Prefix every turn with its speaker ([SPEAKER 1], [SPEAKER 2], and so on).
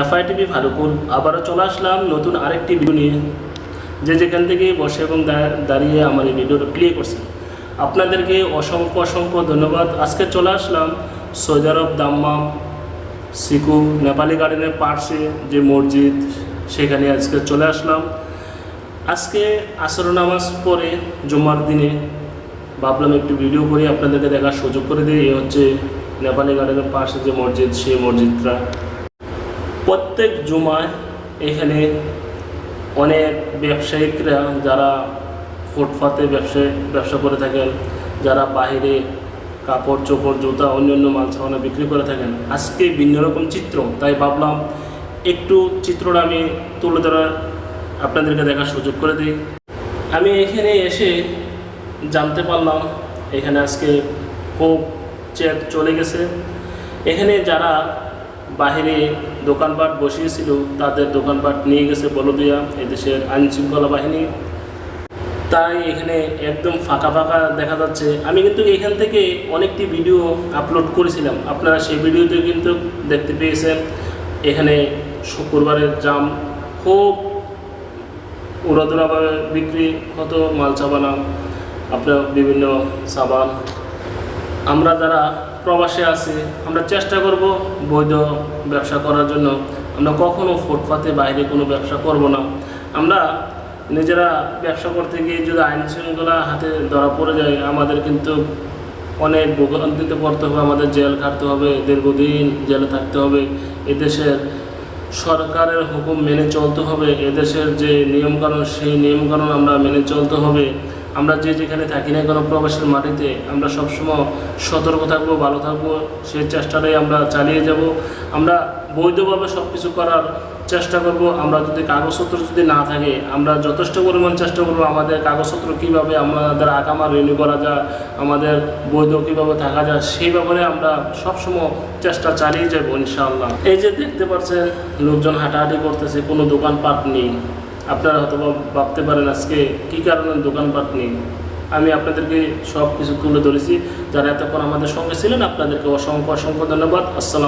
[SPEAKER 1] এফআইটিভি ফারুকুল, আবারও চলে আসলাম নতুন আরেকটি ভিডিও নিয়ে। যে যেখান থেকে বসে এবং দাঁড়িয়ে আমার এই ভিডিওটা প্লে করছেন। আপনাদেরকে অসংখ্য অসংখ্য ধন্যবাদ। আজকে চলে আসলাম সৌদি আরব দাম্মাম সিকু নেপালি গার্ডেনের পার্শ্বে যে মসজিদ, সেখানে আজকে চলে আসলাম। আজকে আসর নামাজ পরে জুম্মার দিনে ভাবলাম একটু ভিডিও করে, আপনাদেরকে দেখার সুযোগ করে দিই। এই হচ্ছে নেপালি গার্ডেনের পাশে যে মসজিদ, সেই মসজিদটা প্রত্যেক জুমায় এখানে অনেক ব্যবসায়িকরা যারা ফুটপাতে ব্যবসা ব্যবসা করে থাকেন, যারা বাইরে কাপড়, চোপড়, জুতা, অন্যান্য মাল সামানা বিক্রি করে থাকেন। আজকে ভিন্ন রকম চিত্র, তাই ভাবলাম একটু চিত্রটা আমি তুলে ধরার আপনাদেরকে দেখার সুযোগ করে দিই। আমি এখানে এসে জানতে পারলাম এখানে আজকে খুব চলে গেছে। এখানে যারা বাহিরে দোকানপাট বসিয়েছিল, তাদের দোকানপাট নিয়ে গেছে বলদিয়া, এদেশের আইন শৃঙ্খলা বাহিনী। তাই এখানে একদম ফাঁকা ফাঁকা দেখা যাচ্ছে। আমি কিন্তু এখান থেকে অনেকটি ভিডিও আপলোড করেছিলাম। আপনারা সেই ভিডিওতে কিন্তু দেখতে পেয়েছেন। এখানে শুক্রবারের জাম, খুব উড়াদুরাভাবে বিক্রি হতো মাল চাবানা আপনার বিভিন্ন সাবান। আমরা যারা প্রবাসে আছি, আমরা চেষ্টা করব বৈধ ব্যবসা করার জন্য। আমরা কখনো ফুটপাতে বাইরে কোনো ব্যবসা করব না। আমরা নিজেরা ব্যবসা করতে গিয়ে যদি আইন শৃঙ্খলা হাতে ধরা পড়ে যায়, আমাদের কিন্তু অনেক ভোগান্তিতে পড়তে হবে, আমাদের জেল খাটতে হবে, দীর্ঘদিন জেলে থাকতে হবে। এদেশের সরকারের হুকুম মেনে চলতে হবে, এদেশের যে নিয়মকানুন, সেই নিয়মকানুন আমরা মেনে চলতে হবে। আমরা যে যেখানে থাকি না কোনো প্রবাসের মাটিতে, আমরা সবসময় সতর্ক থাকব, ভালো থাকব সেই চেষ্টাটাই আমরা চালিয়ে যাব। আমরা বৈধভাবে সব কিছু করার চেষ্টা করব। আমরা যদি কাগজপত্র যদি না থাকে, আমরা যথেষ্ট পরিমাণ চেষ্টা করব আমাদের কাগজপত্র কীভাবে আমাদের আকামা রিনিউ করা যায়, আমাদের বৈধ কীভাবে থাকা যায়, সেই ব্যাপারে আমরা সবসময় চেষ্টা চালিয়ে যাব ইনশাআল্লাহ। এই যে দেখতে পাচ্ছেন, লোকজন হাঁটাহাঁটি করতেছে, কোনো দোকানপাট নেই। আপনারা হয়তো ভাবতে পারেন আজকে কী কারণে দোকানপাট নেই। আমি আপনাদেরকে সব কিছু তুলে ধরেছি। যারা এতক্ষণ আমাদের সঙ্গে ছিলেন, আপনাদেরকে অসংখ্য অসংখ্য ধন্যবাদ। আসসালাম